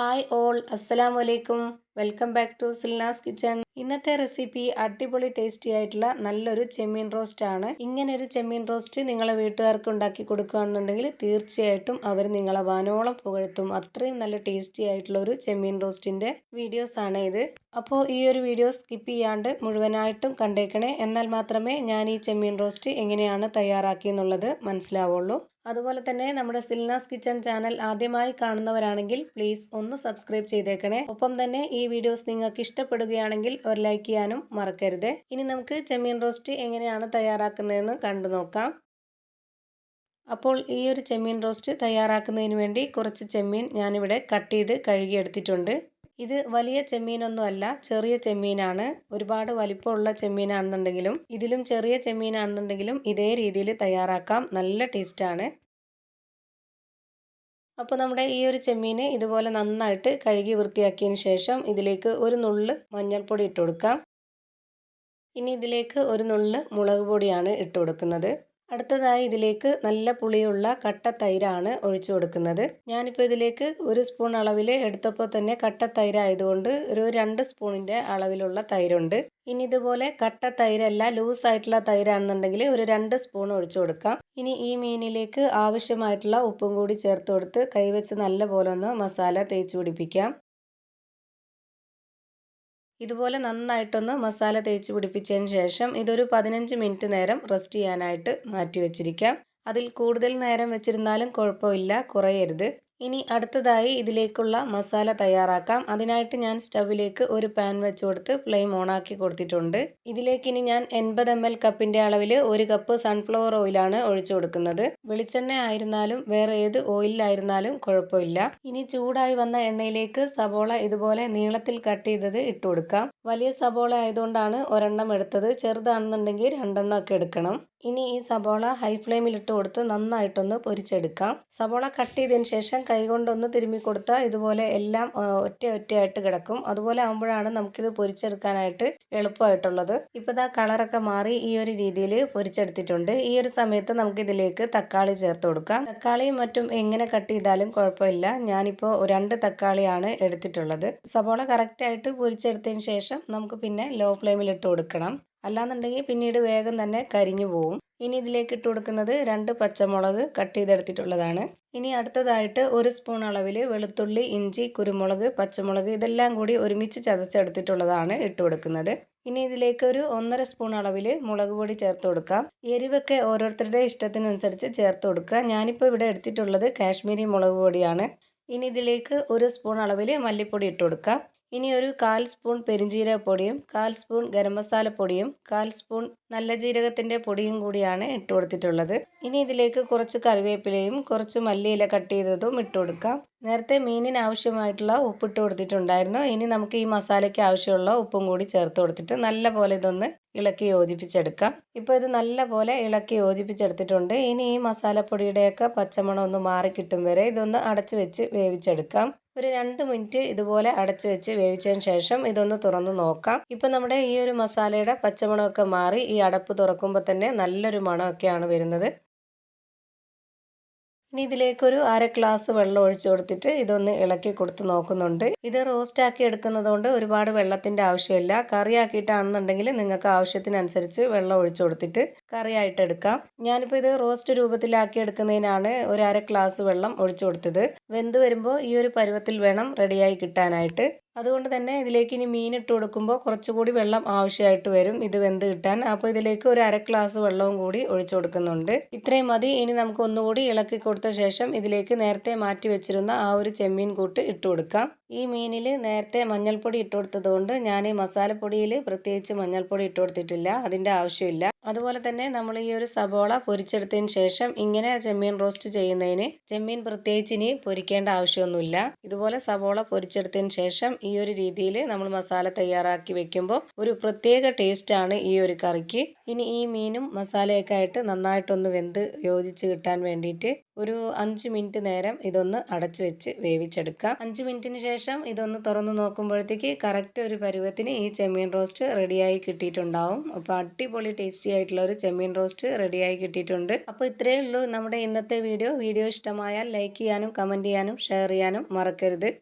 Hi all. അസ്സലാമു അലൈക്കും. Welcome back to Silnas kitchen ഇന്നത്തെ റെസിപ്പി അടിപൊളി ടേസ്റ്റി ആയിട്ടുള്ള നല്ലൊരു ചെമ്മീൻ റോസ്റ്റ് ആണ്. ഇങ്ങനെ ഒരു ചെമ്മീൻ റോസ്റ്റ് നിങ്ങളെ വീട്ടുകാർക്ക് ഉണ്ടാക്കി കൊടുക്കുകയാണെന്നുണ്ടെങ്കിൽ തീർച്ചയായിട്ടും അവർ നിങ്ങളെ വാനോളം പുകഴ്ത്തും. അത്രയും നല്ല ടേസ്റ്റി ആയിട്ടുള്ള ഒരു ചെമ്മീൻ റോസ്റ്റിന്റെ വീഡിയോസ് ആണ് ഇത്. അപ്പോൾ ഈ ഒരു വീഡിയോ സ്കിപ്പ് ചെയ്യാണ്ട് മുഴുവനായിട്ടും കണ്ടേക്കണേ. എന്നാൽ മാത്രമേ ഞാൻ ഈ ചെമ്മീൻ റോസ്റ്റ് എങ്ങനെയാണ് തയ്യാറാക്കിയെന്നുള്ളത് മനസ്സിലാവുള്ളൂ. അതുപോലെ തന്നെ നമ്മുടെ സിൽനാസ് കിച്ചൺ ചാനൽ ആദ്യമായി കാണുന്നവരാണെങ്കിൽ പ്ലീസ് ഒന്ന് സബ്സ്ക്രൈബ് ചെയ്തേക്കണേ. ഒപ്പം തന്നെ ഈ വീഡിയോസ് നിങ്ങൾക്ക് ഇഷ്ടപ്പെടുകയാണെങ്കിൽ ഒരു ലൈക്ക് ചെയ്യാനും മറക്കരുത്. ഇനി നമുക്ക് ചെമ്മീൻ റോസ്റ്റ് എങ്ങനെയാണ് തയ്യാറാക്കുന്നതെന്ന് കണ്ടു നോക്കാം. അപ്പോൾ ഈ ഒരു ചെമ്മീൻ റോസ്റ്റ് തയ്യാറാക്കുന്നതിന് വേണ്ടി കുറച്ച് ചെമ്മീൻ ഞാനിവിടെ കട്ട് ചെയ്ത് കഴുകിയെടുത്തിട്ടുണ്ട് ഇത് വലിയ ചെമ്മീനൊന്നും അല്ല ചെറിയ ചെമ്മീനാണ്. ഒരുപാട് വലിപ്പമുള്ള ചെമ്മീനാണെന്നുണ്ടെങ്കിലും ഇതിലും ചെറിയ ചെമ്മീനാണെന്നുണ്ടെങ്കിലും ഇതേ രീതിയിൽ തയ്യാറാക്കാം. നല്ല ടേസ്റ്റാണ് അപ്പോൾ നമ്മുടെ ഈ ഒരു ചെമ്മീനെ ഇതുപോലെ നന്നായിട്ട് കഴുകി വൃത്തിയാക്കിയതിന് ശേഷം ഇതിലേക്ക് ഒരു നുള്ള് മഞ്ഞൾപ്പൊടി ഇട്ട് കൊടുക്കാം. ഇനി ഇതിലേക്ക് ഒരു നുള്ള് മുളക് പൊടിയാണ് ഇട്ട് കൊടുക്കുന്നത്. അടുത്തതായി ഇതിലേക്ക് നല്ല പുളിയുള്ള കട്ട തൈരാണ് ഒഴിച്ചു കൊടുക്കുന്നത്. ഞാനിപ്പോൾ ഇതിലേക്ക് ഒരു സ്പൂൺ അളവിൽ എടുത്തപ്പോൾ തന്നെ കട്ട തൈരായതുകൊണ്ട് ഒരു രണ്ട് സ്പൂണിന്റെ അളവിലുള്ള തൈരുണ്ട്. ഇനി ഇതുപോലെ കട്ട തൈരല്ല ലൂസ് ആയിട്ടുള്ള തൈരാണെന്നുണ്ടെങ്കിൽ ഒരു രണ്ട് സ്പൂൺ ഒഴിച്ചു കൊടുക്കാം. ഇനി ഈ മീനിലേക്ക് ആവശ്യമായിട്ടുള്ള ഉപ്പും കൂടി ചേർത്ത് കൊടുത്ത് കൈവച്ച് നല്ല പോലെ ഒന്ന് മസാല തേച്ച് പിടിപ്പിക്കാം. ഇതുപോലെ നന്നായിട്ടൊന്ന് മസാല തേച്ച് പിടിപ്പിച്ചതിന് ശേഷം ഇതൊരു പതിനഞ്ച് മിനിറ്റ് നേരം റെസ്റ്റ് ചെയ്യാനായിട്ട് മാറ്റി വെച്ചിരിക്കാം. അതിൽ കൂടുതൽ നേരം വെച്ചിരുന്നാലും കുഴപ്പമില്ല കുറയരുത്. ഇനി അടുത്തതായി ഇതിലേക്കുള്ള മസാല തയ്യാറാക്കാം. അതിനായിട്ട് ഞാൻ സ്റ്റവിലേക്ക് ഒരു പാൻ വെച്ച് കൊടുത്ത് ഫ്ലെയിം ഓണാക്കി കൊടുത്തിട്ടുണ്ട്. ഇതിലേക്ക് ഇനി ഞാൻ എൺപത് എം എൽ കപ്പിന്റെ അളവിൽ ഒരു കപ്പ് സൺഫ്ലവർ ഓയിലാണ് ഒഴിച്ചു കൊടുക്കുന്നത്. വെളിച്ചെണ്ണ ആയിരുന്നാലും വേറെ ഏത് ഓയിലായിരുന്നാലും കുഴപ്പമില്ല. ഇനി ചൂടായി വന്ന എണ്ണയിലേക്ക് സബോള ഇതുപോലെ നീളത്തിൽ കട്ട് ചെയ്തത് ഇട്ട് കൊടുക്കാം. വലിയ സബോള ആയതുകൊണ്ടാണ് ഒരെണ്ണം എടുത്തത്. ചെറുതാണെന്നുണ്ടെങ്കിൽ രണ്ടെണ്ണം ഒക്കെ എടുക്കണം. ഇനി ഈ സബോള ഹൈ ഫ്ലെയിമിലിട്ട് കൊടുത്ത് നന്നായിട്ടൊന്ന് പൊരിച്ചെടുക്കാം. സബോള കട്ട് ചെയ്തതിന് ശേഷം കൈകൊണ്ടൊന്ന് തിരുമ്മി കൊടുത്താൽ ഇതുപോലെ എല്ലാം ഒറ്റ ഒറ്റയായിട്ട് കിടക്കും. അതുപോലെ ആകുമ്പോഴാണ് നമുക്കിത് പൊരിച്ചെടുക്കാനായിട്ട് എളുപ്പമായിട്ടുള്ളത്. ഇപ്പോൾ ഇതാ കളറൊക്കെ മാറി ഈ ഒരു രീതിയിൽ പൊരിച്ചെടുത്തിട്ടുണ്ട്. ഈ ഒരു സമയത്ത് നമുക്കിതിലേക്ക് തക്കാളി ചേർത്ത് കൊടുക്കാം. തക്കാളിയും മറ്റും എങ്ങനെ കട്ട് ചെയ്താലും കുഴപ്പമില്ല. ഞാനിപ്പോൾ രണ്ട് തക്കാളിയാണ് എടുത്തിട്ടുള്ളത്. സബോള കറക്റ്റായിട്ട് പൊരിച്ചെടുത്തതിന് ശേഷം നമുക്ക് പിന്നെ ലോ ഫ്ലെയിമിൽ ഇട്ട് കൊടുക്കണം. അല്ലാന്നുണ്ടെങ്കിൽ പിന്നീട് വേഗം തന്നെ കരിഞ്ഞു പോവും. ഇനി ഇതിലേക്ക് ഇട്ട് കൊടുക്കുന്നത് രണ്ട് പച്ചമുളക് കട്ട് ചെയ്തെടുത്തിട്ടുള്ളതാണ്. ഇനി അടുത്തതായിട്ട് ഒരു സ്പൂൺ അളവിൽ വെളുത്തുള്ളി ഇഞ്ചി കുരുമുളക് പച്ചമുളക് ഇതെല്ലാം കൂടി ഒരുമിച്ച് ചതച്ചെടുത്തിട്ടുള്ളതാണ് ഇട്ട് കൊടുക്കുന്നത്. ഇനി ഇതിലേക്ക് ഒരു ഒന്നര സ്പൂൺ അളവിൽ മുളക് പൊടി ചേർത്ത് കൊടുക്കാം. എരിവൊക്കെ ഓരോരുത്തരുടെ ഇഷ്ടത്തിനനുസരിച്ച് ചേർത്ത് കൊടുക്കുക. ഞാനിപ്പോൾ ഇവിടെ എടുത്തിട്ടുള്ളത് കാശ്മീരി മുളക് പൊടിയാണ്. ഇനി ഇതിലേക്ക് ഒരു സ്പൂൺ അളവിൽ മല്ലിപ്പൊടി ഇട്ട് കൊടുക്കാം. ഇനി ഒരു കാൽ സ്പൂൺ പെരിഞ്ജീരകപ്പൊടിയും കാൽ സ്പൂൺ ഗരം മസാലപ്പൊടിയും കാൽ സ്പൂൺ നല്ല ജീരകത്തിന്റെ പൊടിയും കൂടിയാണ് ഇട്ട് കൊടുത്തിട്ടുള്ളത്. ഇനി ഇതിലേക്ക് കുറച്ച് കറിവേപ്പിലയും കുറച്ച് മല്ലിയില കട്ട് ചെയ്തതും ഇട്ട് കൊടുക്കാം. നേരത്തെ മീനിന് ആവശ്യമായിട്ടുള്ള ഉപ്പിട്ട് കൊടുത്തിട്ടുണ്ടായിരുന്നു. ഇനി നമുക്ക് ഈ മസാലയ്ക്ക് ആവശ്യമുള്ള ഉപ്പും കൂടി ചേർത്ത് കൊടുത്തിട്ട് നല്ല പോലെ ഇതൊന്ന് ഇളക്കി യോജിപ്പിച്ചെടുക്കാം. ഇപ്പോൾ ഇത് നല്ല പോലെ ഇളക്കി യോജിപ്പിച്ചെടുത്തിട്ടുണ്ട്. ഇനി ഈ മസാലപ്പൊടിയുടെയൊക്കെ പച്ചമണം ഒന്ന് മാറി കിട്ടും വരെ ഇതൊന്ന് അടച്ചു വെച്ച് വേവിച്ചെടുക്കാം. ഒരു രണ്ട് മിനിറ്റ് ഇതുപോലെ അടച്ചു വെച്ച് വേവിച്ചതിന് ശേഷം ഇതൊന്ന് തുറന്ന് നോക്കാം. ഇപ്പം നമ്മുടെ ഈ ഒരു മസാലയുടെ പച്ചമണമൊക്കെ മാറി ഈ അടപ്പ് തുറക്കുമ്പോൾ തന്നെ നല്ലൊരു മണമൊക്കെയാണ് വരുന്നത്. ഇനി ഇതിലേക്കൊരു അര ഗ്ലാസ് വെള്ളം ഒഴിച്ചു കൊടുത്തിട്ട് ഇതൊന്ന് ഇളക്കി കൊടുത്ത് നോക്കുന്നുണ്ട്. ഇത് റോസ്റ്റ് ആക്കി എടുക്കുന്നത് കൊണ്ട് ഒരുപാട് വെള്ളത്തിന്റെ ആവശ്യമില്ല. കറി ആക്കിയിട്ടാണെന്നുണ്ടെങ്കിൽ നിങ്ങൾക്ക് ആവശ്യത്തിനനുസരിച്ച് വെള്ളം ഒഴിച്ചു കൊടുത്തിട്ട് കറിയായിട്ട് എടുക്കാം. ഞാനിപ്പോൾ ഇത് റോസ്റ്റ് രൂപത്തിലാക്കി എടുക്കുന്നതിനാണ് ഒരു അര ഗ്ലാസ് വെള്ളം ഒഴിച്ചു കൊടുത്തത്. വെന്ത് വരുമ്പോൾ ഈ ഒരു പരുവത്തിൽ വേണം റെഡിയായി കിട്ടാനായിട്ട്. അതുകൊണ്ട് തന്നെ ഇതിലേക്ക് ഇനി മീൻ ഇട്ട് കൊടുക്കുമ്പോൾ കുറച്ചുകൂടി വെള്ളം ആവശ്യമായിട്ട് വരും. ഇത് വെന്ത് കിട്ടാൻ. അപ്പോൾ ഇതിലേക്ക് ഒരു അര ഗ്ലാസ് വെള്ളവും കൂടി ഒഴിച്ചു കൊടുക്കുന്നുണ്ട്. ഇത്രയും മതി. ഇനി നമുക്ക് ഒന്നുകൂടി ഇളക്കി കൊടുത്ത ശേഷം ഇതിലേക്ക് നേരത്തെ മാറ്റി വെച്ചിരുന്ന ആ ഒരു ചെമ്മീൻ കൂട്ട് ഇട്ട് കൊടുക്കാം. ഈ മീനിൽ നേരത്തെ മഞ്ഞൾപ്പൊടി ഇട്ട് കൊടുത്തതുകൊണ്ട് ഞാൻ ഈ മസാലപ്പൊടിയിൽ പ്രത്യേകിച്ച് മഞ്ഞൾപ്പൊടി ഇട്ട് കൊടുത്തിട്ടില്ല അതിന്റെ ആവശ്യമില്ല. അതുപോലെ തന്നെ നമ്മൾ ഈ ഒരു സബോള പൊരിച്ചെടുത്തതിന് ശേഷം ഇങ്ങനെ ചെമ്മീൻ റോസ്റ്റ് ചെയ്യുന്നതിന് ചെമ്മീൻ പ്രത്യേകിച്ച് ഇനി പൊരിക്കേണ്ട ആവശ്യമൊന്നുമില്ല. ഇതുപോലെ സബോള പൊരിച്ചെടുത്തതിന് ശേഷം ഈ ഒരു രീതിയിൽ നമ്മൾ മസാല തയ്യാറാക്കി വെക്കുമ്പോൾ ഒരു പ്രത്യേക ടേസ്റ്റാണ് ഈ ഒരു കറിക്ക്. ഇനി ഈ മീനും മസാലയൊക്കെ ആയിട്ട് നന്നായിട്ടൊന്ന് വെന്ത് യോജിച്ച് കിട്ടാൻ വേണ്ടിയിട്ട് ഒരു അഞ്ച് മിനിറ്റ് നേരം ഇതൊന്ന് അടച്ചു വെച്ച് വേവിച്ചെടുക്കാം. അഞ്ച് മിനിറ്റിന് ശേഷം ഇതൊന്ന് തുറന്നു നോക്കുമ്പോഴത്തേക്ക് കറക്റ്റ് ഒരു പരുവത്തിന് ഈ ചെമ്മീൻ റോസ്റ്റ് റെഡിയായി കിട്ടിയിട്ടുണ്ടാവും. അപ്പോൾ അടിപൊളി ടേസ്റ്റി ആയിട്ടുള്ള ഒരു ചെമ്മീൻ റോസ്റ്റ് റെഡിയായി കിട്ടിയിട്ടുണ്ട്. അപ്പോൾ ഇത്രയേ ഉള്ളൂ നമ്മുടെ ഇന്നത്തെ വീഡിയോ വീഡിയോ ഇഷ്ടമായാൽ ലൈക്ക് ചെയ്യാനും കമന്റ് ചെയ്യാനും ഷെയർ ചെയ്യാനും മറക്കരുത്.